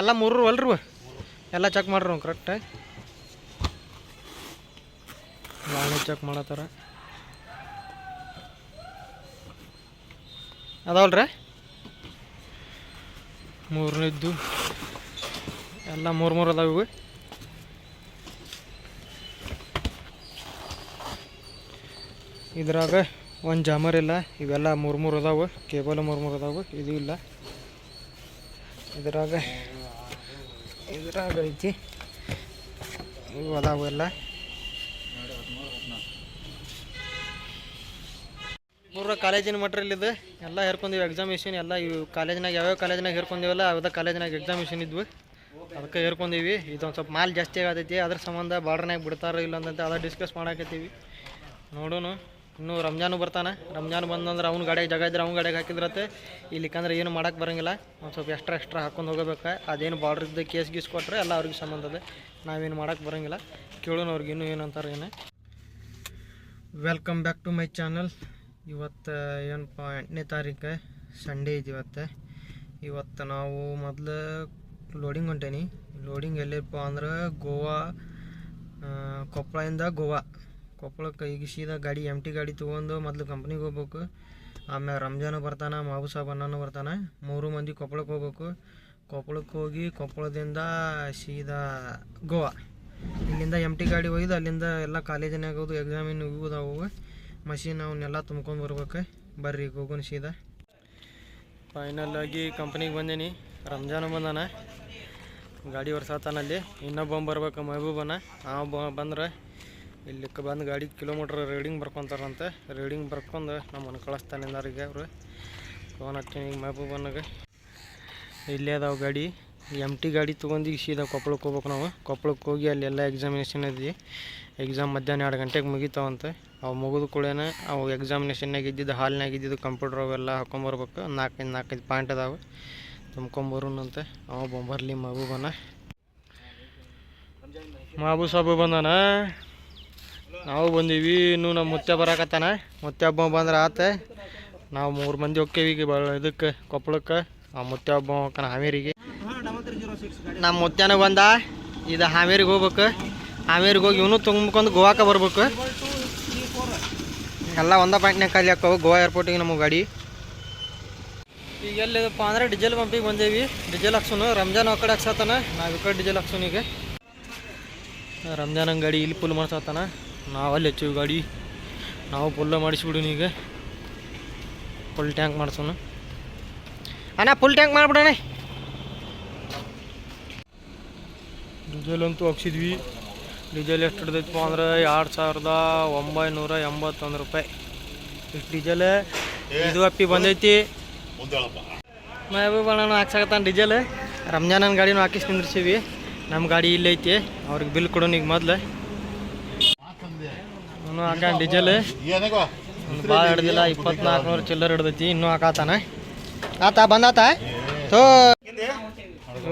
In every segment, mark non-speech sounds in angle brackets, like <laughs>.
ಎಲ್ಲ ಮೂರು ಅಲ್ರಿ ಎಲ್ಲ ಚೆಕ್ ಮಾಡ್ರಿ ಕರೆಕ್ಟ್ ಗಾಳಿ ಚೆಕ್ ಮಾಡತ್ತಾರ. ಅದಾವಲ್ರಿ? ಮೂರನೇದ್ದು ಎಲ್ಲ ಮೂರು ಮೂರು ಅದಾವ ಇವು. ಇದ್ರಾಗ ಒಂದು ಜಾಮರ್ ಇಲ್ಲ, ಇವೆಲ್ಲ ಮೂರು ಮೂರು ಅದಾವೆ, ಕೇಬಲ್ ಮೂರು ಮೂರು ಅದಾವೆ, ಇದು ಇಲ್ಲ. ಇದ್ರಾಗ ಇದ್ರಾಗ ಐತಿ ಇವು ಅದಾವು ಎಲ್ಲ. ಮೂರ ಕಾಲೇಜಿನ ಮಟ್ರಿಯಲ್ ಇದು ಎಲ್ಲ ಹೇರ್ಕೊಂಡಿವಿ ಎಕ್ಸಾಮಿಷನ್ ಎಲ್ಲ ಇವು ಕಾಲೇಜ್ನಾಗ ಯಾವ್ಯಾವ ಕಾಲೇಜ್ನಾಗ ಹೇರ್ಕೊಂಡಿವಲ್ಲ ಅದ ಕಾಲೇಜ್ನಾಗ ಎಕ್ಸಾಮಿಷನ್ ಇದ್ವು. ಅದಕ್ಕೆ ಹೇರ್ಕೊಂಡಿವಿ ಇದೊಂದು ಸ್ವಲ್ಪ ಮಾಲ್ ಜಾಸ್ತಿ ಆಗತೈತಿ. ಅದ್ರ ಸಂಬಂಧ ಬಾರ್ಡ್ರ್ನಾಗ ಬಿಡ್ತಾರೋ ಇಲ್ಲ ಅಂತ ಅದ ಡಿಸ್ಕಸ್ ಮಾಡಾಕತ್ತೀವಿ. ನೋಡೋಣ ಇನ್ನು ರಂಜಾನು ಬರ್ತಾನೆ. ರಂಜಾನ್ ಬಂದಂದ್ರೆ ಅವ್ನ ಗಾಡಿಗೆ ಜಾಗ ಇದ್ರೆ ಅವ್ನ ಗಾಡಿಗೆ ಹಾಕಿದ್ರತ್ತೆ ಇಲ್ಲಿಕಂದ್ರೆ ಏನು ಮಾಡಕ್ಕೆ ಬರಂಗಿಲ್ಲ. ಒಂದು ಸ್ವಲ್ಪ ಎಕ್ಸ್ಟ್ರಾ ಎಕ್ಸ್ಟ್ರಾ ಹಾಕೊಂಡು ಹೋಗಬೇಕು. ಅದೇನು ಬಾರ್ಡರ್ ಇದ್ದ ಕೇಸ್ ಗೀಸ್ ಕೊಟ್ಟರೆ ಎಲ್ಲ ಅವ್ರಿಗೆ ಸಂಬಂಧ ಇದೆ ನಾವೇನು ಮಾಡಕ್ಕೆ ಬರಂಗಿಲ್ಲ. ಕೇಳೋಣ ಅವ್ರಿಗೆ ಇನ್ನೂ ಏನಂತಾರೆ ಏನು. Welcome back to my channel ಇವತ್ತು, ಏನಪ್ಪ, ಎಂಟನೇ ತಾರೀಕು. ಸಂಡೇ ಇದೆ ಇವತ್ತು. ಇವತ್ತು ನಾವು ಮೊದಲು ಲೋಡಿಂಗ್ ಹೊಂಟೇನಿ. ಲೋಡಿಂಗ್ ಎಲ್ಲಿಪ್ಪ ಅಂದ್ರೆ ಗೋವಾ ಕೊಪ್ಪಳದಿಂದ ಗೋವಾ. ಕೊಪ್ಪಳಕ್ಕೆ ಈಗ ಸೀದಾ ಗಾಡಿ ಎಂ ಟಿ ಗಾಡಿ ತೊಗೊಂಡು ಮೊದಲು ಕಂಪ್ನಿಗೆ ಹೋಗ್ಬೇಕು. ಆಮೇಲೆ ರಂಜಾನು ಬರ್ತಾನೆ ಮಾಬು ಸಾಬ್ ಬರ್ತಾನೆ. ಮೂರು ಮಂದಿ ಕೊಪ್ಪಳಕ್ಕೆ ಹೋಗ್ಬೇಕು. ಕೊಪ್ಪಳಕ್ಕೆ ಹೋಗಿ ಕೊಪ್ಪಳದಿಂದ ಸೀದಾ ಗೋವಾ. ಇಲ್ಲಿಂದ ಎಂ ಟಿ ಗಾಡಿ ಒಯ್ದು ಅಲ್ಲಿಂದ ಎಲ್ಲ ಕಾಲೇಜಿನಾಗ ಹೋದು ಎಕ್ಸಾಮಿನ ಇವು ಅದಾವು ಮಷೀನ್ ಅವನ್ನೆಲ್ಲ ತುಂಬ್ಕೊಂಡು ಬರ್ಬೇಕು. ಬರ್ರಿ ಗೋಗನ್ ಸೀದಾ. ಫೈನಲ್ ಆಗಿ ಕಂಪ್ನಿಗೆ ಬಂದೀನಿ. ರಂಜಾನು ಬಂದಾನ. ಗಾಡಿ ಒರ್ಸಾತಾನಲ್ಲಿ ಇನ್ನೊಬ್ಬ ಬರ್ಬೇಕು, ಮಹಬೂಬನ. ಆ ಬಂದ್ರೆ ಇಲ್ಲಿಕ್ಕೆ ಬಂದು ಗಾಡಿ ಕಿಲೋಮೀಟ್ರ್ ರೀಡಿಂಗ್ ಬರ್ಕೊಂತಾರಂತೆ. ರೀಡಿಂಗ್ ಬರ್ಕೊಂಡು ನಮ್ಮನ್ನು ಕಳಿಸ್ತಾನೆ ಅಂದಾರಿಗೆ ಅವರು ಫೋನ್ ಹಚ್ತೀನಿ ಈಗ ಮಹಬೂಬನಾಗ ಇಲ್ಲೇ ಅದಾವೆ ಗಾಡಿ. ಎಂ ಟಿ ಗಾಡಿ ತೊಗೊಂಡು ಈಗ ಸೀದಾ ಕೊಪ್ಪಳಕ್ಕೆ ಹೋಗ್ಬೇಕು ನಾವು. ಕೊಪ್ಪಳಕ್ಕೆ ಹೋಗಿ ಅಲ್ಲೆಲ್ಲ ಎಕ್ಸಾಮಿನೇಷನ್ ಇದ್ವಿ. ಎಕ್ಸಾಮ್ ಮಧ್ಯಾಹ್ನ ಎರಡು ಗಂಟೆಗೆ ಮುಗಿತಾವಂತೆ. ಅವು ಮುಗಿದ ಕೂಡಲೇ ಅವು ಎಕ್ಸಾಮಿನೇಷನ್ನಾಗ ಇದ್ದಿದ್ದು ಹಾಲ್ನಾಗ ಇದ್ದಿದ್ದು ಕಂಪ್ಯೂಟರ್ ಅವೆಲ್ಲ ಹಾಕೊಂಬರ್ಬೇಕು ನಾಲ್ಕೈದು ನಾಲ್ಕೈದು ಪಾಯಿಂಟ್ ಅದಾವೆ. ತುಂಬ್ಕೊಂಬರುನಂತೆ ಅವ ಬೊಂಬರ್ಲಿ ಮಹಬೂಬನ ಮಾಬು ಸಾಬು ಬಂದಾನ ನಾವು ಬಂದೀವಿ, ಇನ್ನು ನಮ್ಮ ಮುತ್ಯ ಬರಾಕತ್ತಾನ. ಮುತ್ಯ ಹಬ್ಬ ಬಂದ್ರೆ ಆತ. ನಾವು ಮೂರು ಮಂದಿ ಹೋಕ್ಕೇವಿ ಈಗ ಇದಕ್ಕೆ, ಕೊಪ್ಪಳಕ್ಕೆ. ಆ ಮುತ್ಯ ಹಬ್ಬ ಹೋಗ್ತಾನ ಹಾವೇರಿಗೆ. ನಮ್ಮ ಮುತ್ಯನ ಬಂದ. ಇದು ಹಾವೇರಿಗೆ ಹೋಗ್ಬೇಕು. ಹಾವೇರಿಗೆ ಹೋಗಿ ಇವನು ತುಂಬ್ಕೊಂಡು ಗೋವಾಕ್ಕೆ ಬರ್ಬೇಕು. ಎಲ್ಲ ಒಂದ ಪಾಯಿಂಟ್ನಾಗ ಖಾಲಿ ಹಾಕವು. ಗೋವಾ ಏರ್ಪೋರ್ಟಿಗೆ ನಮ್ಮ ಗಾಡಿ. ಈಗ ಎಲ್ಲಿದಪ್ಪ ಅಂದ್ರೆ ಡೀಸೆಲ್ ಪಂಪಿಗೆ ಬಂದೇವಿ. ಡೀಸೆಲ್ ಹಾಕ್ಸೋನು. ರಂಜಾನ್ ಆ ಕಡೆ ಹಾಕ್ಸತ್ತಾನ. ನಾವು ಈ ಕಡೆ ಡೀಸೆಲ್ ಹಾಕ್ಸೋನು ಈಗ. ರಂಜಾನ್ ಗಾಡಿ ಇಲ್ಲಿ ಪುಲ್ ಮಾಡ್ಸತ್ತಾನ. ನಾವು ಅಲ್ಲಿ ಹಚ್ಚಿವಿ ಗಾಡಿ. ನಾವು ಪುಲ್ಲ ಮಾಡಿಸ್ಬಿಡೋಣ ಈಗ ಫುಲ್ ಟ್ಯಾಂಕ್ ಮಾಡಿಸೋಣ. ಅಣ್ಣ ಫುಲ್ ಟ್ಯಾಂಕ್ ಮಾಡಿಬಿಡೋಣ. ಡೀಸೆಲ್ ಅಂತೂ ಹಾಕ್ಸಿದ್ವಿ. ಡೀಸೆಲ್ ಎಷ್ಟು ಹಿಡ್ದೈತಪ್ಪ ಅಂದ್ರೆ ಎರಡು ಸಾವಿರದ ಒಂಬೈನೂರ ಎಂಬತ್ತೊಂದು ರೂಪಾಯಿ. ಇಷ್ಟು ಡೀಸೆಲ್ ಇದು ಅಪ್ಪಿ ಬಂದೈತಿ. ಮಹಬೂಬಣ್ಣ ಹಾಕ್ಸಕತ್ತಾನ ಡೀಸೆಲ್ ರಂಜಾನನ್ ಗಾಡಿನೂ ಹಾಕಿಸಿ ನಿಂದ್ರಿಸೀವಿ. ನಮ್ಮ ಗಾಡಿ ಇಲ್ಲೈತಿ. ಅವ್ರಿಗೆ ಬಿಲ್ ಕೊಡೋಣ ಈಗ ಮೊದ್ಲು. ಅವನು ಹಾಕ ಡೀಸೆಲ್. ಭಾಳ ಹಿಡ್ದಿಲ್ಲ ಇಪ್ಪತ್ನಾಲ್ಕು ನೂರು ಚಿಲ್ಲರ್ ಹಿಡ್ದೈತಿ, ಇನ್ನು ಹಾಕಾತಾನ. ಆತ, ಬಂದಾತ?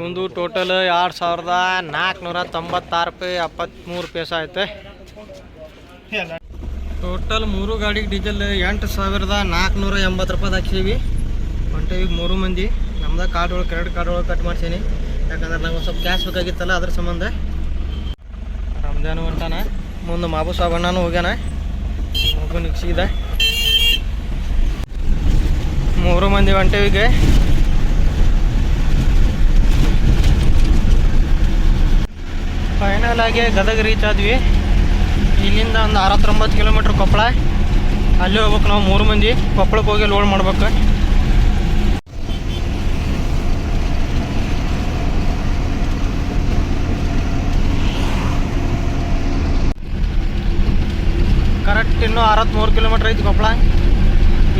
ಒಂದು ಟೋಟಲ್ ಎರಡು ಸಾವಿರದ ನಾಲ್ಕುನೂರ ತೊಂಬತ್ತಾರು ರೂಪಾಯಿ ಎಪ್ಪತ್ತ್ಮೂರು ಪೇಸ ಐತೆ ಟೋಟಲ್ ಮೂರು ಗಾಡಿಗೆ ಡೀಸೆಲ್ ಎಂಟು ಸಾವಿರದ ನಾಲ್ಕುನೂರ ಎಂಬತ್ತು ರೂಪಾಯಿ ಹಾಕ್ಸೀವಿ ಈಗ ಮೂರು ಮಂದಿ. ನಮ್ದು ಕಾರ್ಡ್ ಒಳಗೆ ಕ್ರೆಡಿಟ್ ಕಾರ್ಡ್ ಒಳಗೆ ಕಟ್ ಮಾಡ್ಸೀನಿ. ಯಾಕಂದ್ರೆ ನಂಗೆ ಒಂದು ಸ್ವಲ್ಪ ಕ್ಯಾಶ್ ಬೇಕಾಗಿತ್ತಲ್ಲ, ಅದ್ರ ಸಂಬಂಧ. ರಂಜಾನ್ ಹೊಂಟಾನ ಮುಂದೆ ಮಾಬು ಸಾಬಣ್ಣನು ಹೋಗ್ಯಾನ. ಹೋಗೋಣ ಸಿಗಿದ ಮೂರು ಮಂದಿ ಹೊಂಟೇವಿಗೆ ಫೈನಲ್ ಆಗಿ ಗದಗ ರೀಚ್ ಆದ್ವಿ. ಇಲ್ಲಿಂದ ಒಂದು ಅರವತ್ತೊಂಬತ್ತು ಕಿಲೋಮೀಟ್ರ್ ಕೊಪ್ಪಳ. ಅಲ್ಲಿ ಹೋಗ್ಬೇಕು ನಾವು ಮೂರು ಮಂದಿ. ಕೊಪ್ಪಳಕ್ಕೆ ಹೋಗಿ ಲೋಡ್ ಮಾಡ್ಬೇಕು. ಕರೆಕ್ಟ್ ಇನ್ನೂ ಅರವತ್ತ್ಮೂರು ಕಿಲೋಮೀಟ್ರ್ ಐತಿ ಕೊಪ್ಪಳ.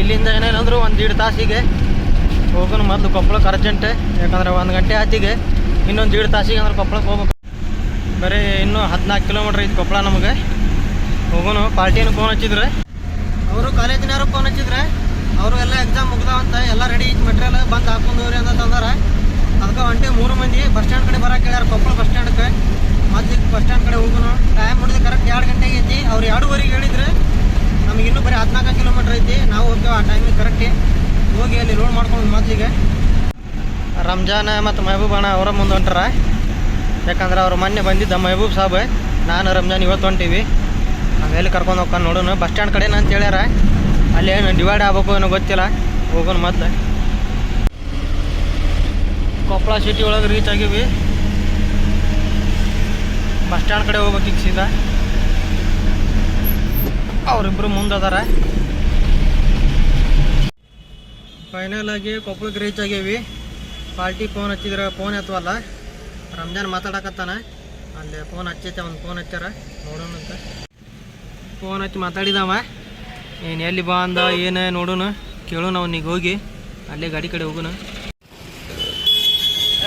ಇಲ್ಲಿಂದ ಏನೇನಂದ್ರು ಒಂದು ದೀಡ್ ತಾಸಿಗೆ ಹೋಗೋಣ ಮೊದಲು ಕೊಪ್ಪಳಕ್ಕೆ ಅರ್ಜೆಂಟೆ ಯಾಕಂದ್ರೆ ಒಂದು ಗಂಟೆ ಆತಿಗೆ ಇನ್ನೊಂದು ದೀಡ್ ತಾಸಿಗೆ ಅಂದ್ರೆ ಕೊಪ್ಪಳಕ್ಕೆ ಹೋಗ್ಬೇಕು. ಬರೀ ಇನ್ನೂ ಹದಿನಾಲ್ಕು ಕಿಲೋಮೀಟ್ರ್ ಐತಿ ಕೊಪ್ಪಳ ನಮಗೆ. ಹೋಗೋಣ ಪಾರ್ಟಿಯನ್ನು ಫೋನ್ ಹಚ್ಚಿದ್ರೆ. ಅವರು ಕಾಲೇಜಿನವರು ಫೋನ್ ಹಚ್ಚಿದ್ರೆ, ಅವರು ಎಲ್ಲ ಎಕ್ಸಾಮ್ ಮುಗ್ದಾವಂತ, ಎಲ್ಲ ರೆಡಿ ಐತಿ ಮೆಟೀರಿಯಲ್ ಬಂದು ಹಾಕೊಂಡವ್ರಿ ಅಂತ ತಂದಾರ. ಅದಕ್ಕೆ ಒಂಟೆ ಮೂರು ಮಂದಿ ಬಸ್ ಸ್ಟ್ಯಾಂಡ್ ಕಡೆ ಬರಕ್ಕೆ ಹೇಳ್ಯಾರ ಕೊಪ್ಪಳ ಬಸ್ ಸ್ಟ್ಯಾಂಡ್ಗೆ ಮತ್ತೆ ಬಸ್ ಸ್ಟ್ಯಾಂಡ್ ಕಡೆ ಹೋಗೋಣ. ಟೈಮ್ ನೋಡಿದ್ರೆ ಕರೆಕ್ಟ್ ಎರಡು ಗಂಟೆಗೆ ಐತಿ. ಅವ್ರು ಎರಡೂವರೆಗೆ ಹೇಳಿದ್ರೆ ನಮಗೆ ಇನ್ನೂ ಬರೀ ಹದಿನಾಲ್ಕು ಕಿಲೋಮೀಟ್ರ್ ಐತಿ. ನಾವು ಹೋಗ್ತೇವೆ ಆ ಟೈಮಿಗೆ ಕರೆಕ್ಟ್ ಹೋಗಿ ಅಲ್ಲಿ ರೋಡ್ ಮಾಡ್ಕೊಂಡು ಮೊದಲಿಗೆ ರಂಜಾನ್ ಮತ್ತು ಮೆಹಬೂಬ್ ಅಣ್ಣ ಅವರ ಮುಂದೆ ಹೊಂಟಾರ. ಯಾಕಂದ್ರೆ ಅವ್ರು ಮೊನ್ನೆ ಬಂದಿದ್ದ ಮೆಹಬೂಬ್ ಸಾಬ್. ನಾನು ರಂಜಾನ್ ಇವತ್ತು ಹೊಂಟೀವಿ. ಆಮೇಲೆ ಕರ್ಕೊಂಡು ಹೋಗ್ಕೊಂಡು ನೋಡೋಣ. ಬಸ್ ಸ್ಟ್ಯಾಂಡ್ ಕಡೆ ನಾನು ಹೇಳ್ಯಾರ. ಅಲ್ಲಿ ಏನು ಡಿವೈಡ್ ಆಗ್ಬೇಕು ಏನೋ ಗೊತ್ತಿಲ್ಲ. ಹೋಗೋಣ ಮೊದ್ಲು ಕೊಪ್ಪಳ ಸಿಟಿ ಒಳಗೆ ರೀಚ್ ಆಗೀವಿ. ಬಸ್ ಸ್ಟ್ಯಾಂಡ್ ಕಡೆ ಹೋಗ್ಬೇಕು ಈಗ ಸೀದಾ. ಅವರಿಬ್ಬರು ಮುಂದೆ ಅದಾರ ಫೈನಲ್ ಆಗಿ ಕೊಪ್ಪಳಕ್ಕೆ ರೀಚ್ ಆಗೇವಿ ಪಾರ್ಟಿ ಫೋನ್ ಹಚ್ಚಿದ್ರೆ ಫೋನ್ ಎತ್ತವಲ್ಲ. ರಂಜಾನ್ ಮಾತಾಡಕತ್ತಾನ. ಅಲ್ಲಿ ಫೋನ್ ಹಚ್ಚೈತೆ ಒಂದು ಫೋನ್ ಹಚ್ಚಾರ ನೋಡೋಣ ಅಂತ. ಫೋನ್ ಹಚ್ಚಿ ಮಾತಾಡಿದವ ಏನು ಎಲ್ಲಿ ಬಾ ಅಂದ, ಏನು ನೋಡೋಣ. ಕೇಳೋಣ ಅವನಿಗೆ ಹೋಗಿ. ಅಲ್ಲೇ ಗಾಡಿ ಕಡೆ ಹೋಗೋಣ.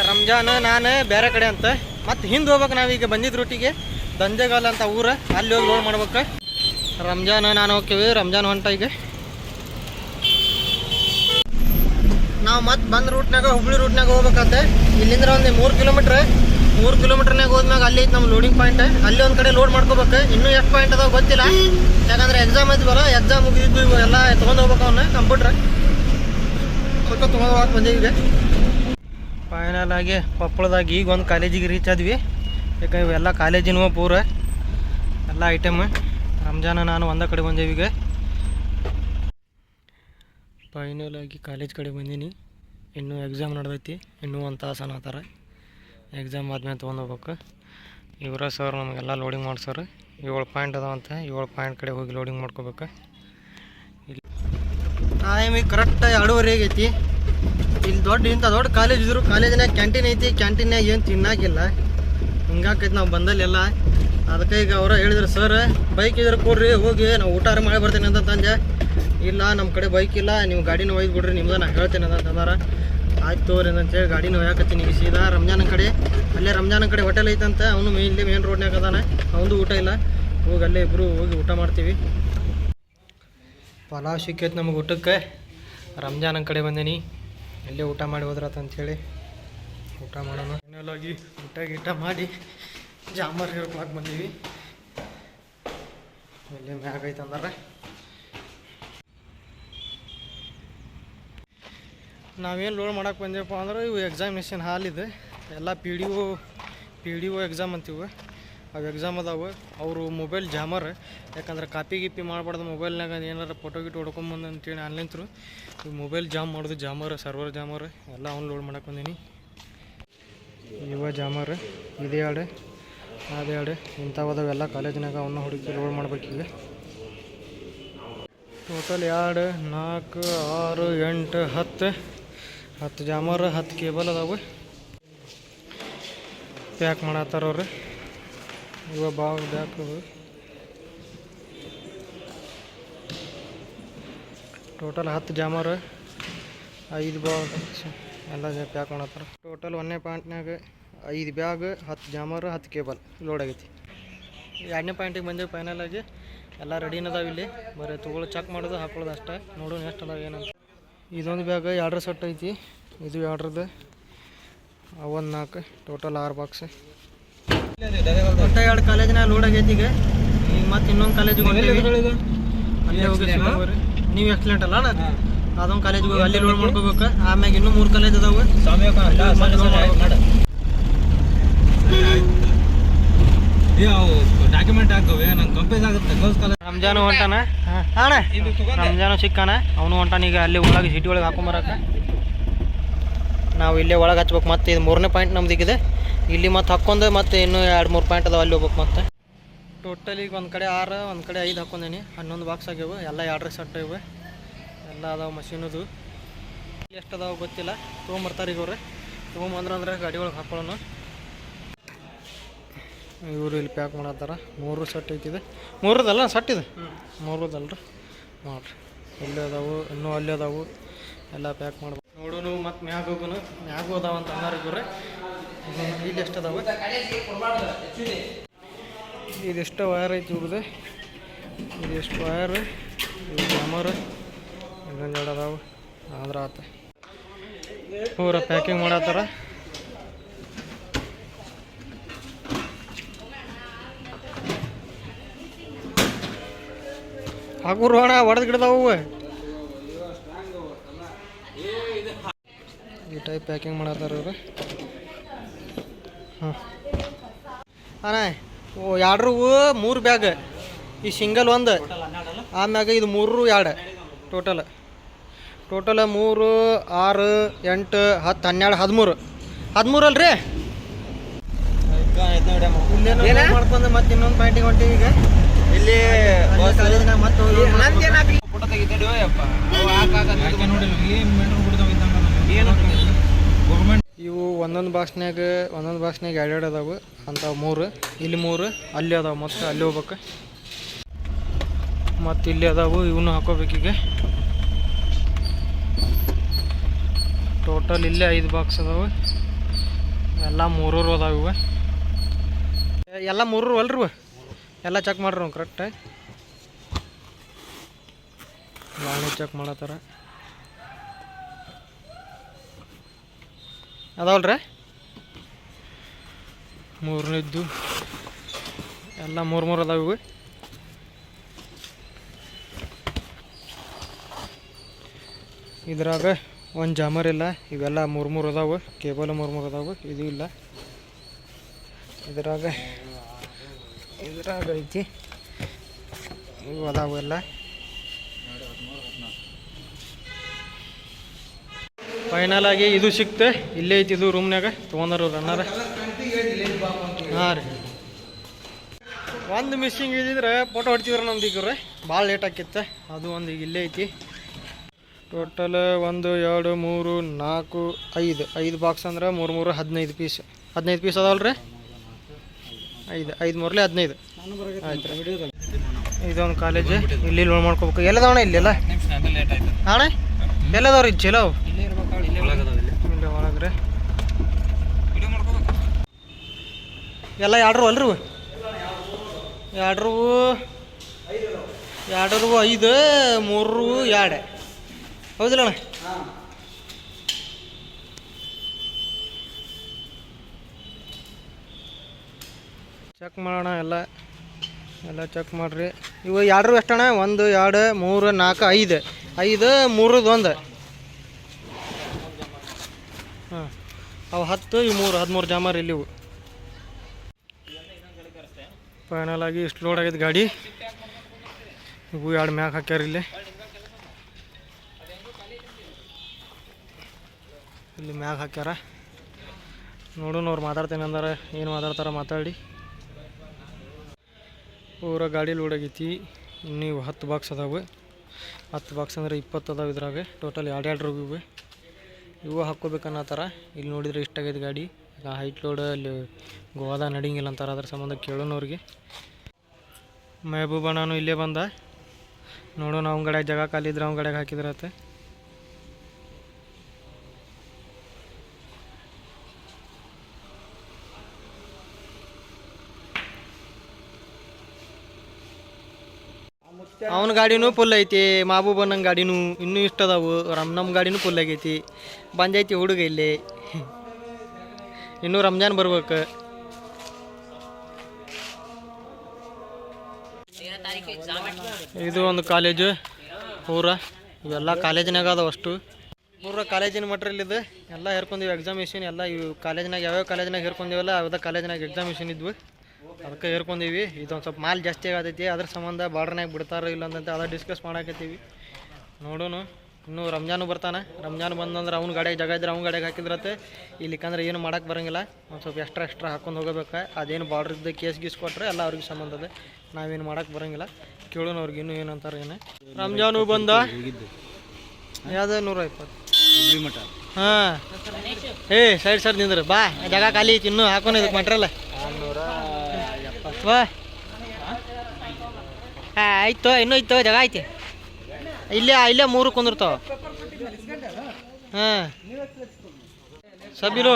ರಂಜಾನ್, ನಾನು ಬೇರೆ ಕಡೆ ಅಂತ. ಮತ್ತೆ ಹಿಂದೆ ಹೋಗ್ಬೇಕು ನಾವೀಗ ಬಂದಿದ್ದ ರೂಟಿಗೆ ದಂಜೆಗಾಲ ಅಂತ ಊರ, ಅಲ್ಲಿ ಹೋಗಿ ಲೋಡ್ ಮಾಡ್ಬೇಕು ರಂಜಾನ್ ನಾನು ಹೋಗ್ತೀವಿ, ರಂಜಾನ್ ಹೊಂಟ ಈಗ. ನಾವು ಮತ್ತೆ ಬಂದ ರೂಟ್ನಾಗ ಹುಬ್ಳಿ ರೂಟ್ನಾಗ ಹೋಗ್ಬೇಕಂತೆ. ಇಲ್ಲಿಂದ ಒಂದು ಮೂರು ಕಿಲೋಮೀಟ್ರ್ ಮೂರು ಕಿಲೋಮೀಟ್ರ್ನಾಗ ಹೋದ್ಮ್ಯಾಗ ಅಲ್ಲಿ ಐತೆ ನಮ್ಮ ಲೋಡಿಂಗ್ ಪಾಯಿಂಟ್ ಅಲ್ಲಿ ಒಂದು ಕಡೆ ಲೋಡ್ ಮಾಡ್ಕೋಬೇಕು. ಇನ್ನೂ ಎಷ್ಟು ಪಾಯಿಂಟ್ ಅದಾವ ಗೊತ್ತಿಲ್ಲ. ಯಾಕಂದ್ರೆ ಎಕ್ಸಾಮ್ ಐತಿವಲ್ಲ ಎಕ್ಸಾಮ್ ಮುಗಿದಿದ್ದು ಎಲ್ಲ ತೊಗೊಂಡು ಹೋಗ್ಬೇಕು ಅವನ್ನ ಕಂಪ್ಯೂಟ್ರ್ ಸ್ವಲ್ಪ ತೊಗೊಂಡು ಹೋಗಕ್ಕೆ ಬಂದೀವಿ ಫೈನಲ್ ಆಗಿ ಕೊಪ್ಪಳದಾಗ ಈಗ ಒಂದು ಕಾಲೇಜಿಗೆ ರೀಚ್ ಆದ್ವಿ. ಯಾಕೆ ಇವೆಲ್ಲ ಕಾಲೇಜಿನ ಪೂರ. ಎಲ್ಲ ಐಟಮ್ ರಂಜಾನ ನಾನು ಒಂದ ಕಡೆ ಬಂದೇವಿ ಈಗ. ಫೈನಲ್ ಆಗಿ ಕಾಲೇಜ್ ಕಡೆ ಬಂದೀನಿ. ಇನ್ನೂ ಎಕ್ಸಾಮ್ ನಡ್ದೈತಿ. ಇನ್ನೂ ಒಂದು ತಾಸು ಅನ್ನತ್ತಾರ. ಎಕ್ಸಾಮ್ ಆದ್ಮೇಲೆ ತೊಗೊಂಡು ಹೋಗ್ಬೇಕು ಇವರ ಸರ್ ನಮಗೆಲ್ಲ ಲೋಡಿಂಗ್ ಮಾಡ್ಸೋರು. ಏಳು ಪಾಯಿಂಟ್ ಅದಾವಂತ. ಏಳು ಪಾಯಿಂಟ್ ಕಡೆ ಹೋಗಿ ಲೋಡಿಂಗ್ ಮಾಡ್ಕೋಬೇಕು. ಇಲ್ಲಿ ಟೈಮಿಗೆ ಈಗ ಕರೆಕ್ಟ್ ಎರಡೂವರೆ ಆಗೈತಿ. ಇಲ್ಲಿ ದೊಡ್ಡ ಇಂಥ ದೊಡ್ಡ ಕಾಲೇಜ್ ಇದ್ರು ಕಾಲೇಜಿನಾಗ ಕ್ಯಾಂಟೀನ್ ಐತಿ ಕ್ಯಾಂಟೀನ್ಯಾಗ ಏನು ತಿನ್ನಾಗಿಲ್ಲ. ಹಿಂಗಾಕೈತಿ ನಾವು ಬಂದಲ್ಲೆಲ್ಲ. ಅದಕ್ಕೆ ಈಗ ಅವರ ಹೇಳಿದ್ರು, ಸರ್ ಬೈಕ್ ಇದ್ರೆ ಕೊಡ್ರಿ, ಹೋಗಿ, ನಾವು ಊಟ ಮಾಡಿ ಬರ್ತೀನಿ ಅಂತ ಅಂದೆ. ಇಲ್ಲ ನಮ್ಮ ಕಡೆ ಬೈಕ್ ಇಲ್ಲ, ನೀವು ಗಾಡಿನ ಒಯ್ದು ಬಿಡ್ರಿ, ನಿಮ್ದು ನಾ ಹೇಳ್ತೀನಿ ಅಂತ ಅಂದಾರ. ಆಯ್ತು ತೋರಿ ಅಂತೇಳಿ ಗಾಡಿನ ಒಯ್ಯಾಕತ್ತೀನಿ ಈಗ ಸೀದಾ ರಂಜಾನ ಕಡೆ. ಅಲ್ಲೇ ರಂಜಾನ ಕಡೆ ಹೋಟೆಲ್ ಐತಂತ, ಅವನು ಇಲ್ಲೇ ಮೇನ್ ರೋಡ್ನಾಗ ಅದಾನೆ. ಅವನದು ಊಟ ಇಲ್ಲ. ಹೋಗಿ ಅಲ್ಲೇ ಇಬ್ಬರು ಹೋಗಿ ಊಟ ಮಾಡ್ತೀವಿ. ಪಲಾವ್ ಸಿಕ್ಕೈತೆ ನಮಗೆ ಊಟಕ್ಕೆ. ರಂಜಾನ್ ಕಡೆ ಬಂದೇನಿ. ಅಲ್ಲೇ ಊಟ ಮಾಡಿ ಹೋದ್ರತ ಅಂಥೇಳಿ ಊಟ ಮಾಡೋಣ. ಫೈನಲ್ ಆಗಿ ಊಟ ಗೀಟ ಮಾಡಿ ಜಾಮರ್ ಹೇಳ್ಕೊಳಕ್ಕೆ ಬಂದೀವಿ. ಇಲ್ಲಿ ಮ್ಯಾಗ ಐತಂದ್ರೆ ನಾವೇನು ಲೋಡ್ ಮಾಡಕ್ಕೆ ಬಂದೇವಪ್ಪ ಅಂದ್ರೆ ಇವು ಎಕ್ಸಾಮಿನೇಷನ್ ಹಾಲ್ ಇದೆ. ಎಲ್ಲ P D O P D O exam ಅಂತೀವಿ. ಅವು ಎಕ್ಸಾಮ್ ಅದಾವೆ. ಅವರು ಮೊಬೈಲ್ ಜಾಮರ್ ಯಾಕಂದ್ರೆ ಕಾಪಿ ಗಿಪಿ ಮಾಡಬಾರ್ದು ಮೊಬೈಲ್ನಾಗ ಏನಾರ ಫೋಟೋ ಗಿಟ್ ಹೊಡ್ಕೊಂಬಂದು ಅಂತೇಳಿ ಆನ್ಲೈನ್ ತ್ರೂ ಈ ಮೊಬೈಲ್ ಜಾಮ್ ಮಾಡೋದು ಜಾಮರ್ ಸರ್ವರ್ ಜಾಮರ್ ಎಲ್ಲ ಅವ್ನು ಲೋಡ್ ಮಾಡಕ್ಕೆ ಬಂದೀನಿ. ಇವ ಜಾಮರ್ ಇದೇ ಎರಡು ಅದೇ ಎರಡು ಇಂಥವು ಅದಾವೆಲ್ಲ ಕಾಲೇಜಿನಾಗ ಅವನ್ನ ಹುಡುಕಿ ಲೋಡ್ ಮಾಡ್ಬೇಕೀಗ ಟೋಟಲ್ ಎರಡು ನಾಲ್ಕು ಆರು, ಎಂಟು, ಹತ್ತು ಹತ್ತು ಜಾಮರ್ ಹತ್ತು ಕೇಬಲ್ ಅದಾವೆ. ಪ್ಯಾಕ್ ಮಾಡತ್ತಾರ ಅವ್ರು. ಇವ ಬಾವ್ ಬ್ಯಾಕ್ ಟೋಟಲ್ ಹತ್ತು ಜಾಮಾರು ಐದು ಬ್ಯಾಗ್ ಎಲ್ಲ ಪ್ಯಾಕ್ ಮಾಡತ್ತಾರ. ಟೋಟಲ್ ಒಂದನೇ ಪಾಯಿಂಟ್ನಾಗ ಐದು ಬ್ಯಾಗ್ ಹತ್ತು ಜಾಮರ್ ಹತ್ತು ಕೇಬಲ್ ಲೋಡ್ ಆಗೈತಿ. ಎರಡನೇ ಪಾಯಿಂಟಿಗೆ ಬಂದೇವು ಫೈನಲ್ ಆಗಿ ಎಲ್ಲ ರೆಡಿನ ಅದಾವ ಇಲ್ಲಿ. ಬರೀ ತೊಗೊಳ್ಳೋ ಚೆಕ್ ಮಾಡೋದು, ಹಾಕೊಳ್ಳೋದು ಅಷ್ಟೇ. ನೋಡೋಣ ಎಷ್ಟು ಅದಾವ ಏನಂತ ಇದೊಂದು ಬ್ಯಾಗ್ ಎರಡರ ಸೆಟ್ ಐತಿ. ಇದು ಎರಡ್ರದ್ದು. ಅವೊಂದು ನಾಲ್ಕು. ಟೋಟಲ್ ಆರು ಬಾಕ್ಸ್ ಒಟ್ಟ ಎರಡು ಕಾಲೇಜ್ನಾಗ ಲೋಡ್ ಆಗೈತಿ ಈಗ. ಈಗ ಮತ್ತೆ ಇನ್ನೊಂದು ಕಾಲೇಜಿಗೆ ಅಲ್ಲೇ ಹೋಗಿ. ನೀವು ಎಕ್ಸಲೆಂಟ್ ಅಲ್ಲ ಅದೊಂದು ಕಾಲೇಜಿಗೆ ಹೋಗಿ ಅಲ್ಲಿ ಲೋಡ್ ಮಾಡ್ಕೋಬೇಕು. ಆಮ್ಯಾಗ ಇನ್ನೂ ಮೂರು ಕಾಲೇಜ್ ಅದಾವೆ. ಡಾಕ್ಯುಮೆಂಟ್ ಹಾಕವೆ ನಂಗೆ ಕಂಪೇಸ್ ಆಗುತ್ತೆ. ಗರ್ಲ್ಸ್ ಕಾಲೇಜ್ ರಂಜಾನು ಹೊಂಟಾನ? ಅಣ್ಣ. ರಂಜಾನು ಸಿಕ್ಕಾನ? ಅವನು ಹೊಂಟಾನ ಈಗ ಅಲ್ಲಿ ಒಳಗೆ ಸಿಟಿ ಒಳಗೆ ಹಾಕೊಂಬರಕ ನಾವು ಇಲ್ಲೇ ಒಳಗೆ ಹಚ್ಬೇಕು. ಮತ್ತೆ ಇದು ಮೂರನೇ ಪಾಯಿಂಟ್ ನಮ್ದು ಈಗಿದೆ ಇಲ್ಲಿ ಮತ್ತೆ ಹಾಕ್ಕೊಂಡು ಮತ್ತೆ ಇನ್ನೂ ಎರಡು ಮೂರು ಪಾಯಿಂಟ್ ಅದಾವ ಅಲ್ಲಿ ಹೋಗ್ಬೇಕು ಮತ್ತೆ. ಟೋಟಲ್ ಈಗ ಒಂದು ಕಡೆ ಆರು ಒಂದು ಕಡೆ ಐದು ಹಾಕೊಂಡೇನಿ ಹನ್ನೊಂದು ಬಾಕ್ಸ್ ಆಗ್ಯಾವೆ ಎಲ್ಲ ಎರಡರ ಸೆಟ್ ಇವೆ. ಎಲ್ಲ ಅದಾವ ಮಷೀನದು ಎಷ್ಟು ಅದಾವ ಗೊತ್ತಿಲ್ಲ ತೊಗೊಂಬರ್ತಾರೆ ಈಗ ಅವ್ರೆ. ತೊಗೊಂಬಂದ್ರೆ ಅಂದ್ರೆ ಗಾಡಿ ಒಳಗೆ ಹಾಕೊಳ್ಳೋಣ. ಇವರು ಇಲ್ಲಿ ಪ್ಯಾಕ್ ಮಾಡತ್ತಾರ. ಮೂರು ಸೆಟ್ ಐತಿದೆ. ಮೂರದಲ್ಲ ಸೆಟ್ ಇದೆ? ಮೂರದಲ್ರಿ ನೋಡ್ರಿ. ಇಲ್ಲಿ ಅದಾವು ಇನ್ನೂ ಅಲ್ಲಿ ಅದಾವು. ಎಲ್ಲ ಪ್ಯಾಕ್ ಮಾಡ್ಬೇಕು ನೋಡೋನು ಮತ್ತು ಮ್ಯಾಗ ಹೋಗೋನು. ಮ್ಯಾಗ ಅದಾವ ಅಂತ ಅನ್ನಾರ ಇವ್ರೆ. ಇಲ್ಲಿ ಎಷ್ಟು ಅದಾವ ಇದೆಷ್ಟು ವಯರ್ ಐತಿ ಇವ್ರದ್ದು. ಇದೆಷ್ಟು ವಯರ್ ಇದು ಜಾಮರ್ ಇನ್ನೊಂದು ಎರಡು ಅದಾವು. ಆದ್ರೆ ಆತ. ಪೂರ ಪ್ಯಾಕಿಂಗ್ ಮಾಡತ್ತಾರ. ಹಾಕುರು ಅಣ್ಣ ಒಡೆದು ಗಿಡದವು ಈ ಟೈಪ್ ಪ್ಯಾಕಿಂಗ್ ಮಾಡತ್ತಾರ ಇವ್ರು. ಅಣ್ಣ ಓ ಎರಡ್ರು ಮೂರು ಬ್ಯಾಗ್. ಈ ಸಿಂಗಲ್ ಒಂದು. ಆಮ್ಯಾಗ ಇದು ಮೂರು ಎರಡು. ಟೋಟಲ್ ಟೋಟಲ್ ಮೂರು ಆರು ಎಂಟು ಹತ್ತು ಹನ್ನೆರಡು ಹದಿಮೂರು. ಹದಿಮೂರು ಅಲ್ರಿ? ಮಾಡ್ಕೊಂಡು ಮತ್ತೆ ಇನ್ನೊಂದು ಪಾಯಿಂಟಿಗೆ ಹೊಂಟೀವಿ ಈಗ ಇಲ್ಲಿ ಮತ್ತೆ ಇವು ಒಂದೊಂದು ಭಾಷ್ನ್ಯಾಗ ಒಂದೊಂದು ಬಾಕ್ಸ್ನ್ಯಾಗ ಎರಡೆರಡು ಅದಾವೆ. ಅಂಥವು ಮೂರು, ಇಲ್ಲಿ ಮೂರು, ಅಲ್ಲಿ ಅದಾವೆ. ಮತ್ತು ಅಲ್ಲಿ ಹೋಗ್ಬೇಕು. ಮತ್ತು ಇಲ್ಲಿ ಅದಾವು, ಇವನು ಹಾಕೋಬೇಕೀಗ ಟೋಟಲ್ ಇಲ್ಲೇ ಐದು ಬಾಕ್ಸ್ ಅದಾವೆ. ಎಲ್ಲ ಮೂರೂರು ಅದಾವೆ ಇವು. ಎಲ್ಲ ಮೂರೂರು ಅಲ್ರಿ? ಎಲ್ಲ ಚೆಕ್ ಮಾಡ್ರಿ ಕರೆಕ್ಟಾಗಿ ಗಾಡಿ ಚೆಕ್ ಮಾಡತ್ತಾರ. ಅದಾವಲ್ರಿ? ಮೂರನೇದ್ದು ಎಲ್ಲ ಮೂರು ಮೂರು ಅದಾವ ಇವು. ಇದ್ರಾಗ ಒಂದು ಜಾಮರ್ ಇಲ್ಲ, ಇವೆಲ್ಲ ಮೂರು ಮೂರು ಅದಾವೆ, ಕೇಬಲ್ ಮೂರು ಮೂರು ಅದಾವೆ, ಇದು ಇಲ್ಲ. ಇದ್ರಾಗ ಇದ್ರಾಗ ಐತಿ. ಇವು ಅದಾವು ಫೈನಲ್ ಆಗಿ ಇದು ಸಿಕ್ತೆ, ಇಲ್ಲೇ ಐತಿ ಇದು ರೂಮ್ನಾಗ ತೊಗೊಂಡಾರ ರನ್ನರ್ ಹಾಂ ರೀ. ಒಂದು ಮಿಸ್ಸಿಂಗ್ ಇದ್ದಿದ್ರೆ ಫೋಟೋ ಹೊಡ್ತಿದ್ರು ನಮ್ದು ಈಗ ಭಾಳ ಲೇಟ್ ಆಕಿತ್ತೆ ಅದು ಒಂದು ಈಗ ಇಲ್ಲೇ ಐತಿ. ಟೋಟಲ್ ಒಂದು, ಎರಡು, ಮೂರು, ನಾಲ್ಕು, ಐದು. ಐದು ಬಾಕ್ಸ್ ಅಂದ್ರೆ ಮೂರು ಮೂರು, ಹದಿನೈದು ಪೀಸ್ ಹದಿನೈದು ಪೀಸ್ ಅದಾವಲ್ರಿ ಐದು ಐದು ಮೂರಲೆ ಹದಿನೈದು. ಆಯ್ತು ರೀ. ಇದೊಂದು ಕಾಲೇಜ್ ಇಲ್ಲಿ ಲೋನ್ ಮಾಡ್ಕೋಬೇಕು. ಎಲ್ಲದವಣ ಇಲ್ಲೆಲ್ಲ? ಅಣ್ಣ ಎಲ್ಲದವ್ರಿ ಚಲೋ ಅವು ಇಲ್ಲೇ ಇರ್ಬೇಕು ಇಲ್ಲೇ ಒಳಗದಾವ ಇಲ್ಲಿ ಎಲ್ಲ ಎರಡ್ರು ಅಲ್ರಿ? ಎರಡು ಎರಡರು ಐದು ಮೂರು ಎರಡು. ಹೌದಿಲ್ಲ ಅಣ್ಣ ಚೆಕ್ ಮಾಡೋಣ ಎಲ್ಲ. ಎಲ್ಲ ಚೆಕ್ ಮಾಡ್ರಿ. ಇವು ಎರಡ್ರು ಎಷ್ಟಣ್ಣ? ಒಂದು, ಎರಡು, ಮೂರು, ನಾಲ್ಕು, ಐದು. ಐದು ಮೂರದು ಒಂದು ಹಾಂ ಅವು ಹತ್ತು, ಇವು ಮೂರು, ಹದಿಮೂರು ಜಾಮಾರಿ ಇಲ್ಲಿ ಫೈನಲ್ ಆಗಿ ಇಷ್ಟು ಲೋಡ್ ಆಗೈತೆ ಗಾಡಿ. ಇವು ಎರಡು ಮ್ಯಾಕ್ ಹಾಕ್ಯಾರ ಇಲ್ಲಿ. ಇಲ್ಲಿ ಮ್ಯಾಗ ಹಾಕ್ಯಾರ. ನೋಡೋಣ ಅವ್ರು ಮಾತಾಡ್ತೇನೆ ಅಂದ್ರೆ, ಏನು ಮಾತಾಡ್ತಾರ ಮಾತಾಡಿ. ಪೂರ ಗಾಡಿ ಲೋಡ್ ಆಗೈತಿ. ನೀವು ಹತ್ತು ಬಾಕ್ಸ್ ಅದಾವೆ. ಹತ್ತು ಬಾಕ್ಸ್ ಅಂದ್ರೆ ಇಪ್ಪತ್ತು ಅದಾವೆ ಇದ್ರಾಗೆ. ಟೋಟಲ್ ಎರಡು ಎರಡು ಇವೆ ಇವು ಹಾಕ್ಕೋಬೇಕನ್ನತ್ತಾರ ಇಲ್ಲಿ ನೋಡಿದ್ರೆ ಇಷ್ಟ ಆಗೈತೆ ಗಾಡಿ. ಹೈಟ್ ಲೋಡ್ ಅಲ್ಲಿ ಗೋವಾದ ನಡಿಂಗಿಲ್ಲ ಅಂತಾರೆ. ಅದ್ರ ಸಂಬಂಧ ಕೇಳೋಣ ಅವ್ರಿಗೆ. ಇಲ್ಲೇ ಬಂದ. ನೋಡೋಣ ಅವ್ನ ಕಡೆ ಜಾಗ ಖಾಲಿ ಇದ್ರೆ ಅವ್ನ ಕಡೆಗೆ ಹಾಕಿದ್ರತ್ತೆ ಅವನ ಗಾಡಿನೂ ಫುಲ್ ಐತಿ ಮಾಬೂಬಣ್ಣನ ಗಾಡಿನೂ ಇನ್ನೂ ಇಷ್ಟ ಅದಾವು ರಮ್ ನಮ್ಮ ಗಾಡಿನೂ ಫುಲ್ ಆಗೈತಿ. ಬಂದೈತಿ ಹುಡುಗ ಇಲ್ಲಿ. ಇನ್ನೂ ರಂಜಾನ್ ಬರ್ಬೇಕು. ಇದು ಒಂದು ಕಾಲೇಜು ಊರ ಇವೆಲ್ಲ ಕಾಲೇಜಿನಾಗ ಅದಾವ ಅಷ್ಟು. ಪೂರ ಕಾಲೇಜಿನ ಮಟ್ರಿಯಲ್ ಇದು ಎಲ್ಲ ಹೇರ್ಕೊಂಡಿವಿ ಎಕ್ಸಾಮಿಷನ್ ಎಲ್ಲ ಇವು ಕಾಲೇಜಿನಾಗ ಯಾವ್ಯಾವ ಕಾಲೇಜಿನಾಗ ಹೇರ್ಕೊಂಡಿವಲ್ಲ ಯಾವ್ದು ಕಾಲೇಜಿನಾಗ ಎಕ್ಸಾಮಿಷನ್ ಇದ್ವು. ಅದಕ್ಕೆ ಏರ್ಕೊಂಡೀವಿ ಇದೊಂದು ಸ್ವಲ್ಪ ಮಾಲ್ ಜಾಸ್ತಿ ಆಗತೈತಿ ಅದ್ರ ಸಂಬಂಧ ಬಾರ್ಡ್ರನ್ಯಾಗ ಬಿಡ್ತಾರೋ ಇಲ್ಲ ಅಂತ ಅದ ಡಿಸ್ಕಸ್ ಮಾಡಾಕತ್ತೀವಿ. ನೋಡೋಣ ಇನ್ನು ರಂಜಾನು ಬರ್ತಾನೆ. ರಂಜಾನ್ ಬಂದಂದ್ರೆ ಅವ್ನ ಗಾಡಿಯಾಗ ಜಾಗ ಇದ್ರೆ ಅವ್ನ ಗಾಡಿಯಾಗ ಹಾಕಿದ್ರತ್ತೆ ಇಲ್ಲಿಕಂದ್ರೆ ಏನು ಮಾಡಕ್ಕೆ ಬರಂಗಿಲ್ಲ. ಒಂದು ಸ್ವಲ್ಪ ಎಕ್ಸ್ಟ್ರಾ ಎಕ್ಸ್ಟ್ರಾ ಹಾಕೊಂಡು ಹೋಗಬೇಕು. ಅದೇನು ಬಾರ್ಡ್ರದ್ದು ಇದ್ದ ಕೇಸ್ ಗೀಸ್ ಕೊಟ್ಟರೆ ಎಲ್ಲ ಅವ್ರಿಗೆ ಸಂಬಂಧ ಅದ. ನಾವೇನು ಮಾಡಕ್ಕೆ ಬರೋಂಗಿಲ್ಲ. ಕೇಳೋಣ ಅವ್ರಿಗೆ ಇನ್ನೂ ಏನಂತಾರೆ ಏನು. ರಂಜಾನು ಬಂದ. ಯಾವುದೇ? ನೂರ ಇಪ್ಪತ್ತು. ಹಾಂ. ಏ ಸೈಡ್ ಸರ್ ನಿಂದ್ರೆ. ಬಾ ಜಾಗ ಖಾಲಿ ಐತಿ ಇನ್ನೂ ಹಾಕೊಂಡು ಇದಕ್ಕೆ ಮಟ್ರಲ್ಲ. ಓಯ್ ಹಾಂ ಆಯ್ತು ಇನ್ನೂ ಇತ್ತು ಜಾಗ ಐತಿ ಇಲ್ಲೇ ಇಲ್ಲೇ ಮೂರು ಕುಂದಿರ್ತಾವ ಹಾಂ. ಸಬ್ಬಿರು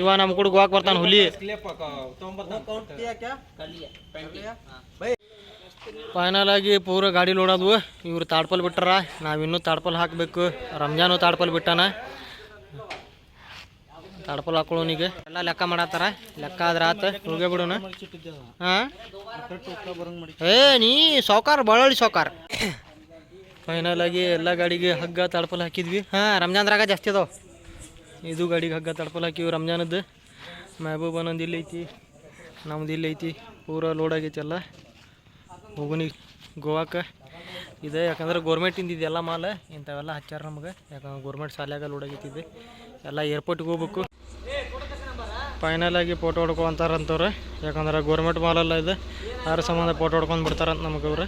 ಇವ ನಮ್ಮ ಕೂಡ ಗೋವಾಕ್ ಬರ್ತಾನ ಹುಲಿ. ಫೈನಲ್ ಆಗಿ ಪೂರ ಗಾಡಿ ಲೋಡಾದವು ಇವ್ರು ತಾಡ್ಪಲ್ ಬಿಟ್ಟಾರ. ನಾವಿನ್ನೂ ತಾಡ್ಪಲ್ ಹಾಕಬೇಕು. ರಂಜಾನು ತಾಡ್ಪಲ್ ಬಿಟ್ಟಾನ. ತಾಡ್ಪಲ್ ಹಾಕೊಳ್ಳೋನಿಗೆ ಎಲ್ಲ ಲೆಕ್ಕ ಮಾಡತ್ತಾರ. ಲೆಕ್ಕ ಆದ್ರೆ ಆತ. ಹೋಗೇ ಬಿಡೋಣ. ಹಾಂ? ಏ, ನೀ ಸೌಕಾರ ಬಳ್ಳೊಳ್ಳಿ ಸೌಕಾರ ಫೈನಲ್ ಆಗಿ ಎಲ್ಲ ಗಾಡಿಗೆ ಹಗ್ಗ, ತಾಡ್ಪಲ್ ಹಾಕಿದ್ವಿ. ಹಾಂ, ರಂಜಾನ್ದ್ರಾಗ ಜಾಸ್ತಿ ಅದಾವ. ಇದು ಗಾಡಿಗೆ ಹಗ್ಗ, ತಡ್ಪಲ್ ಹಾಕಿವಿ ರಂಜಾನದ್ದು ಮೆಹಬೂಬ್ ಅನ್ನೊಂದು ಇಲ್ಲಿ ಐತಿ ನಮ್ದು ಇಲ್ಲೈತಿ. ಪೂರ ಲೋಡ್ ಆಗೈತಿ ಎಲ್ಲ. ಹೋಗುನಿ ಗೋವಾಕ್ಕೆ ಇದೆ. ಯಾಕಂದ್ರೆ ಗೋರ್ಮೆಂಟಿಂದ ಇದೆಲ್ಲ ಮಾಲ್ ಇಂಥವೆಲ್ಲ ಹಚ್ಚಾರ ನಮ್ಗೆ. ಯಾಕಂದ್ರೆ ಗೋರ್ಮೆಂಟ್ ಶಾಲ್ಯಾಗ ಲೋಡ್ ಆಗೈತಿದೆ ಎಲ್ಲ ಏರ್ಪೋರ್ಟ್ಗೆ ಹೋಗ್ಬೇಕು. ಫೈನಲ್ ಆಗಿ ಫೋಟೋ ಹೊಡ್ಕೊಂತಾರಂತವ್ರೆ ಯಾಕಂದ್ರೆ ಗೋರ್ಮೆಂಟ್ ಮಾಲೆಲ್ಲ ಇದೆ. ಯಾರ ಸಂಬಂಧ ಫೋಟೋ ಹೊಡ್ಕೊಂಡು ಬಿಡ್ತಾರಂತ ನಮಗೆ ಅವ್ರು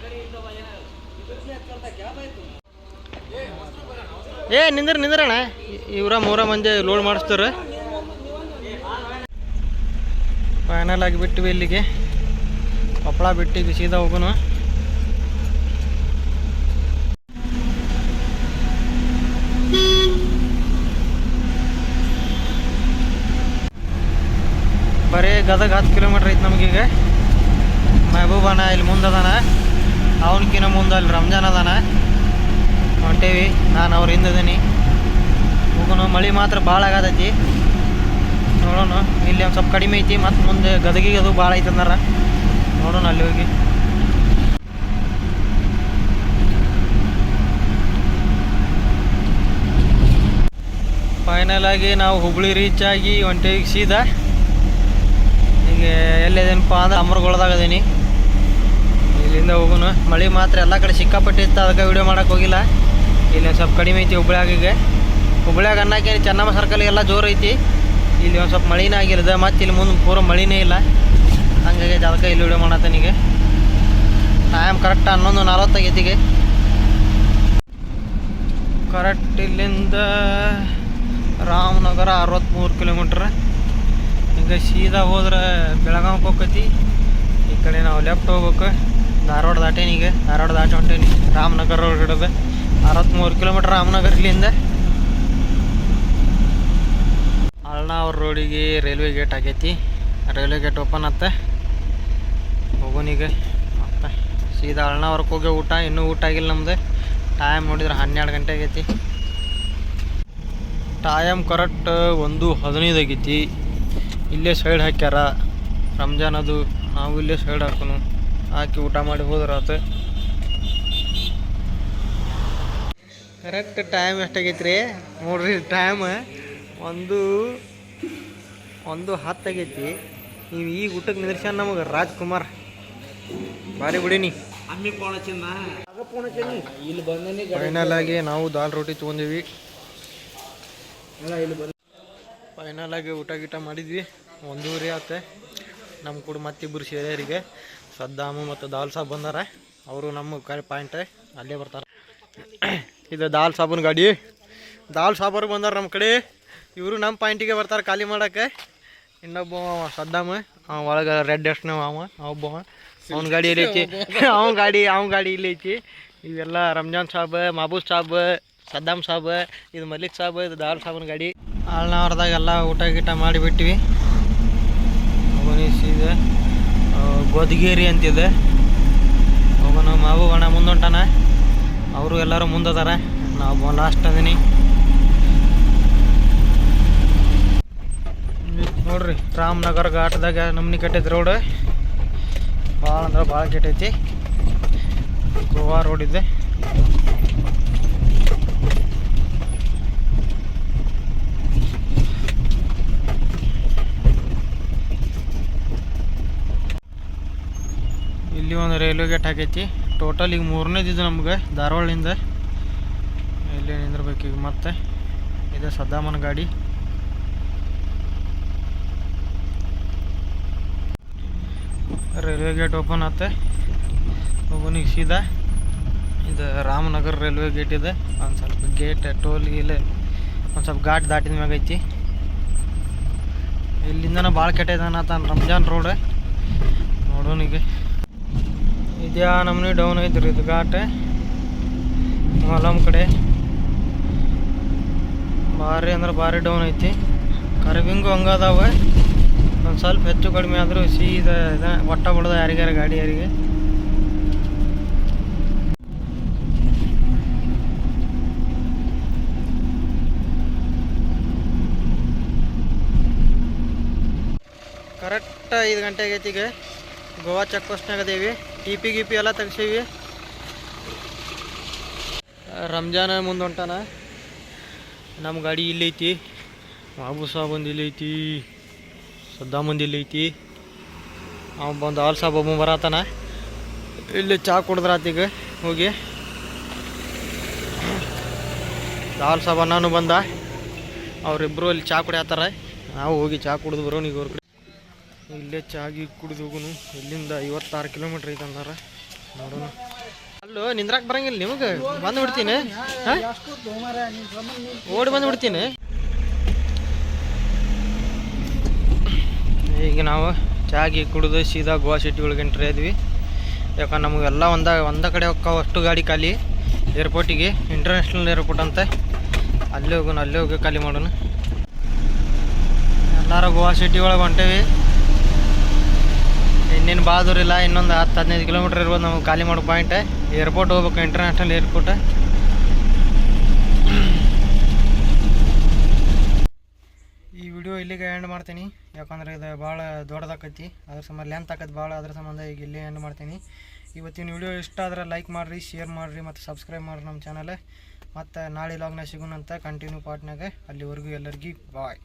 ಏ, ನಿಂದ್ರ ನಿಂದ್ರಣ ಇವರ ಮೂರ ಮಂದಿ ಲೋಡ್ ಮಾಡಿಸ್ತಾರೆ. ಫೈನಲ್ ಆಗಿ ಬಿಟ್ಟಿವಿ ಇಲ್ಲಿಗೆ. ಕೊಪ್ಪಳ ಬಿಟ್ಟಿದ್ವಿ ಸೀದಾ ಹೋಗೋಣ. ಬರೀ ಗದಗ ಹತ್ತು ಕಿಲೋಮೀಟ್ರ್ ಐತೆ ನಮಗೀಗ ಮೆಹಬೂಬನ ಇಲ್ಲಿ ಮುಂದೆ ಅದಾನ. ಅವನಕಿನ ಮುಂದೆ ಅಲ್ಲಿ ರಂಜಾನ್ ಅದಾನ. ಹೊಂಟೇವಿ. ನಾನು ಅವ್ರ ಹಿಂದದೀನಿ ಹೋಗೋಣ. ಮಳೆ ಮಾತ್ರ ಭಾಳ ಆಗತೈತಿ. ನೋಡೋಣ. ಇಲ್ಲಿ ಒಂದು ಸ್ವಲ್ಪ ಕಡಿಮೆ ಐತಿ. ಮತ್ತು ಮುಂದೆ ಗದಗಿಗೆ ಅದು ಭಾಳ ಐತೆ ಅಂದಾರ. ನೋಡೋಣ, ಅಲ್ಲಿ ಹೋಗಿ. ಫೈನಲ್ ಆಗಿ ನಾವು ಹುಬ್ಳಿ ರೀಚ್ ಆಗಿ ಒಂಟಿಗೆ ಸೀದಾ ಈಗ ಎಲ್ಲಿದೇನಪ್ಪ ಅಂದ್ರೆ ಅಮರಗೊಳದಾಗ ಅದೀನಿ ಇಲ್ಲಿಂದ ಹೋಗುನು. ಮಳೆ ಮಾತ್ರ ಎಲ್ಲ ಕಡೆ ಸಿಕ್ಕಾಪಟ್ಟೆ ಇತ್ತು ಅದಕ್ಕೆ ವಿಡಿಯೋ ಮಾಡೋಕೆ ಹೋಗಿಲ್ಲ. ಇಲ್ಲಿ ಸ್ವಲ್ಪ ಕಡಿಮೆ ಐತಿ ಹುಬ್ಳ್ಯಾಗಿಗೆ ಹುಬ್ಳ್ಯಾಗ ಅನ್ನಕ್ಕೆ ಚೆನ್ನಮ್ಮ ಸರ್ಕಲ್ಗೆಲ್ಲ ಜೋರು ಐತಿ. ಇಲ್ಲಿ ಒಂದು ಸ್ವಲ್ಪ ಮಳೆನೇ ಆಗಿರೋದು, ಮತ್ತು ಇಲ್ಲಿ ಮುಂದೆ ಪೂರ ಮಳಿನೇ ಇಲ್ಲ. ಹಂಗಾಗಿ ಅದಕ್ಕೆ ಇಲ್ಲಿ ವಿಡಿಯೋ ಮಾಡತ್ತನಿಗೆ ಟೈಮ್ ಕರೆಕ್ಟ್ ಹನ್ನೊಂದು ನಲ್ವತ್ತಾಗೈತಿಗೆ ಕರೆಕ್ಟ್ ಇಲ್ಲಿಂದ ರಾಮನಗರ ಅರವತ್ತ್ಮೂರು ಕಿಲೋಮೀಟ್ರ್ ಹಿಂಗೆ ಸೀದಾ ಹೋದ್ರೆ ಬೆಳಗಾವಿಗೆ ಹೋಗ್ತೈತಿ ಈ ಕಡೆ ನಾವು ಲೆಫ್ಟ್ ಹೋಗ್ಬೇಕು. ಧಾರವಾಡ ಈಗ. ಧಾರವಾಡ ದಾಟಿ ಹೊಂಟೇನಿ. ರಾಮನಗರ ರೋಡ್ ಹಿಡಿದು ಅರವತ್ತ್ಮೂರು ಕಿಲೋಮೀಟ್ರ್ ರಾಮನಗರ ಇಲ್ಲಿಂದ. ಅಳ್ನಾವ್ರ ರೋಡಿಗೆ ರೈಲ್ವೆ ಗೇಟ್ ಆಗೈತಿ. ರೈಲ್ವೆ ಗೇಟ್ ಓಪನ್ ಆತ. ಮತ್ತೆ ಸೀದಾ ಅಳ್ನಾವರ್ಗೆ ಹೋಗಿ ಊಟ, ಇನ್ನೂ ಊಟ ಆಗಿಲ್ಲ ನಮ್ದು. ಟೈಮ್ ನೋಡಿದ್ರೆ ಹನ್ನೆರಡು ಗಂಟೆ ಆಗೈತಿ. ಟೈಮ್ ಕರೆಕ್ಟ್ ಒಂದು ಹದಿನೈದು ಆಗೈತಿ. ಇಲ್ಲೇ ಸೈಡ್ ಹಾಕ್ಯಾರ. ರಂಜಾನ್ ಅದು, ನಾವು ಇಲ್ಲೇ ಸೈಡ್ ಹಾಕೋನು. ಹಾಕಿ ಊಟ ಮಾಡಿ ಹೋದ್ರೆ ಆತ ಕರೆಕ್ಟ್ ಟೈಮ್ ಎಷ್ಟಾಗೈತಿ ರೀ ನೋಡ್ರಿ ಟೈಮ್ ಒಂದು ಒಂದು ಹತ್ತಾಗೈತಿ ನೀವು ಈಗ ಊಟಕ್ಕೆ ನಿಂದ್ರಸ್ಯಾನ ನಮಗೆ ರಾಜ್ಕುಮಾರ್. ಭಾರಿ ಬಿಡಿನಿ ಫೈನಲ್ ಆಗಿ ನಾವು ದಾಲ್ ರೋಟಿ ತೊಗೊಂಡಿವಿ. ಫೈನಲ್ ಆಗಿ ಊಟ ಗೀಟ ಮಾಡಿದ್ವಿ. ಒಂದೂವರೆ ಆತ. ನಮ್ಮ ಕೂಡ ಮತ್ತಿಬ್ಬರು ಸೇರಿಯರಿಗೆ ಸದ್ದಾಮ ಮತ್ತು ದಾಲ್ ಸಾಬ್ ಬಂದಾರ. ಅವರು ನಮ್ಮ ಕಡೆ ಪಾಯಿಂಟ್ ಅಲ್ಲೇ ಬರ್ತಾರೆ. ಇದು ದಾಲ್ ಸಾಬನ್ ಗಾಡಿ. ದಾಲ್ ಸಾಬರು ಬಂದಾರ ನಮ್ಮ ಕಡೆ. ಇವರು ನಮ್ಮ ಪಾಯಿಂಟಿಗೆ ಬರ್ತಾರೆ ಖಾಲಿ ಮಾಡೋಕ್ಕೆ. ಇನ್ನೊಬ್ಬ ಸದ್ದಾಮ ಅವ ಒಳಗೆ ರೆಡ್ ಎಸ್ಟ್ನ ಅವ ಒಬ್ಬ ಅವನ ಗಾಡಿ ಐತಿ? ಅವನ <laughs> ಗಾಡಿ. ಅವನ ಗಾಡಿ ಇಲ್ಲಿ ಐತಿ. ಇವೆಲ್ಲ ರಂಜಾನ್ ಸಾಬ್ ಮಹಬೂಬ್ ಸಾಬ್ ಸದ್ದಾಮ್ ಸಾಬ್ ಇದು ಮಲ್ಲಿಕ್ ಸಾಬ್ ಇದು ದಾಲ್ ಸಾಬನ್ ಗಾಡಿ. ಆಳ್ನವರದಾಗ ಎಲ್ಲ ಊಟ ಗೀಟ ಮಾಡಿಬಿಟ್ಟಿವಿ ಇದೆ ಗೋದಗೇರಿ ಅಂತಿದೆ. ಹೋಗೋಣ ಮಾವು ಅಣ್ಣ ಮುಂದೊಂಟಾನ ಅವರು ಎಲ್ಲರೂ ಮುಂದದಾರ. ನಾವು ಲಾಸ್ಟ್ ಅದೀನಿ. ನೋಡ್ರಿ ರಾಮನಗರ ಘಾಟ್ದಾಗ ನಮ್ಮನಿ ಕಟ್ಟೈತೆ ರೋಡ್ ಭಾಳ ಅಂದ್ರೆ ಭಾಳ ಕೆಟ್ಟೈತಿ ಗೋವಾ ರೋಡ್ ಇದೆ. ಇಲ್ಲಿ ಒಂದು ರೈಲ್ವೆ ಗೇಟ್ ಹಾಕೈತಿ ಟೋಟಲ್ ಈಗ ಮೂರನೇದಿದೆ ನಮ್ಗೆ ಧಾರವಾಡದಿಂದ ಇಲ್ಲಿ ನಿಂದಿರ್ಬೇಕು ಈಗ ಮತ್ತೆ. ಇದು ಸದ್ದಾಮನ ಗಾಡಿ. ರೈಲ್ವೆ ಗೇಟ್ ಓಪನ್ ಆತ. ಹೋಗೋನಿಗೆ ಸೀದಾ. ಇದು ರಾಮನಗರ ರೈಲ್ವೆ ಗೇಟ್ ಇದೆ. ಒಂದು ಸ್ವಲ್ಪ ಗೇಟ್, ಟೋಲ್ ಇಲ್ಲ ಒಂದು ಸ್ವಲ್ಪ ಘಾಟ್ ದಾಟಿದ ಮ್ಯಾಗ ಐತಿ. ಇಲ್ಲಿಂದನ ಭಾಳ ಕೆಟ್ಟೈತಾನ ರಂಜಾನ್ ರೋಡ್. ನೋಡೋನಿಗೆ ಇದ್ಯಾ ನಮ್ನಿ ಡೌನ್ ಐತ್ರಿ ಇದು ಘಾಟ್. ಮಲಮ್ ಕಡೆ. ಭಾರಿ ಅಂದ್ರೆ ಭಾರಿ ಡೌನ್ ಐತಿ. ಕರ್ವಿಂಗು ಹಂಗದಾವ ಒಂದು ಸ್ವಲ್ಪ ಹೆಚ್ಚು ಕಡಿಮೆ ಆದರೂ ಸೀದ ಒಟ್ಟ ಬಿಡೋದು ಯಾರಿಗಾರ ಗಾಡಿ ಯಾರಿಗೆ. ಕರೆಕ್ಟ್ ಐದು ಗಂಟೆ ಆಗೈತಿ ಈಗ. ಗೋವಾ ಚೆಕ್ ಪೋಸ್ಟ್ನಾಗ ಅದೇವಿ. ಟಿ ಪಿ ಗಿ ಪಿ ಎಲ್ಲ ತೆಗ್ಸೀವಿ. ರಂಜಾನ ಮುಂದೆ ಹೊಂಟಾನ. ನಮ್ಮ ಗಾಡಿ ಇಲ್ಲೈತಿ ಮಾಬು ಸಾಬ್ ಒಂದು ಇಲ್ಲಿ ಐತಿ ಮಂದಿ ಇಲ್ಲಿ ಐತಿ ಅವ ಬಂದು ಆಲ್ ಸಾಬ್ ಒಬ್ಬ ಬರತ್ತಾನ ಇಲ್ಲಿ ಚಾ ಕುಡಿದ್ರಾತೀಗ ಹೋಗಿ. ಆಲ್ ಸಾಬ್ ನಾನು ಬಂದ. ಅವರಿಬ್ಬರು ಅಲ್ಲಿ ಚಾ ಕುಡಿಯತ್ತಾರ ನಾವು ಹೋಗಿ ಚಾ ಕುಡಿದು ಬರೋಣ ಈಗ ಅವ್ರ ಇಲ್ಲೇ ಚಾಗಿ ಕುಡಿದು ಹೋಗುನು. ಇಲ್ಲಿಂದ ಐವತ್ತಾರು ಕಿಲೋಮೀಟ್ರ್ ಐತೆ ಅಂದಾರ. ನೋಡೋಣ. ಅಲ್ಲೋ, ನಿಂದ್ರಾಕ್ ಬರಂಗಿಲ್ಲ ನಿಮಗೆ? ಬಂದು ಬಿಡ್ತೀನಿ ಓಡಿ ಬಂದು ಬಿಡ್ತೀನಿ ಈಗ ನಾವು ಚಾಗಿ ಕುಡಿದು ಸೀದಾ ಗೋವಾ ಸಿಟಿ ಒಳಗೆ ಎಂಟ್ರಿ ಆದ್ವಿ. ಯಾಕಂದ್ರೆ ನಮಗೆಲ್ಲ ಒಂದ ಒಂದ ಕಡೆ ಹೋಗ್ತಾವ ಅಷ್ಟು ಗಾಡಿ ಖಾಲಿ. ಏರ್ಪೋರ್ಟಿಗೆ ಇಂಟರ್ನ್ಯಾಷನಲ್ ಏರ್ಪೋರ್ಟ್ ಅಂತ. ಅಲ್ಲೇ ಹೋಗೋಣ ಅಲ್ಲೇ ಹೋಗಿ ಖಾಲಿ ಮಾಡೋಣ. ಎಲ್ಲರೂ ಗೋವಾ ಸಿಟಿ ಒಳಗೆ ಹೊಂಟೇವಿ. ಇನ್ನೇನು ಬಾದೂರಿಲ್ಲ ಇನ್ನೊಂದು ಹತ್ತು ಹದಿನೈದು ಕಿಲೋಮೀಟ್ರ್ ಇರ್ಬೋದು ನಮಗೆ ಖಾಲಿ ಮಾಡೋ ಪಾಯಿಂಟ್ ಏರ್ಪೋರ್ಟ್ ಹೋಗ್ಬೇಕು ಇಂಟರ್ನ್ಯಾಷನಲ್ ಏರ್ಪೋರ್ಟ್ ಈ ವಿಡಿಯೋ ಇಲ್ಲಿಗೆ ಎಂಡ್ ಮಾಡ್ತೀನಿ. ಯಾಕಂದ್ರೆ ಇದು ಭಾಳ ದೊಡ್ಡದಾಕೈತಿ. ಅದ್ರ ಸಂಬಂಧ ಲೆಂತ್ ಆಕೈತಿ ಭಾಳ, ಅದ್ರ ಸಂಬಂಧ ಈಗ ಇಲ್ಲೇ ಎಂಡ್ ಮಾಡ್ತೀನಿ. ಇವತ್ತಿನ ವಿಡಿಯೋ ಇಷ್ಟ ಆದ್ರೆ ಲೈಕ್ ಮಾಡಿರಿ ಶೇರ್ ಮಾಡಿರಿ ಮತ್ತು ಸಬ್ಸ್ಕ್ರೈಬ್ ಮಾಡಿರಿ ನಮ್ಮ ಚಾನಲ್ ಮತ್ತು ನಾಳೆ ಲಾಗ್ನ ಸಿಗೋಣಂತ ಕಂಟಿನ್ಯೂ ಪಾರ್ಟ್ನಾಗ ಅಲ್ಲಿವರೆಗೂ ಎಲ್ಲರಿಗೂ ಬಾಯ್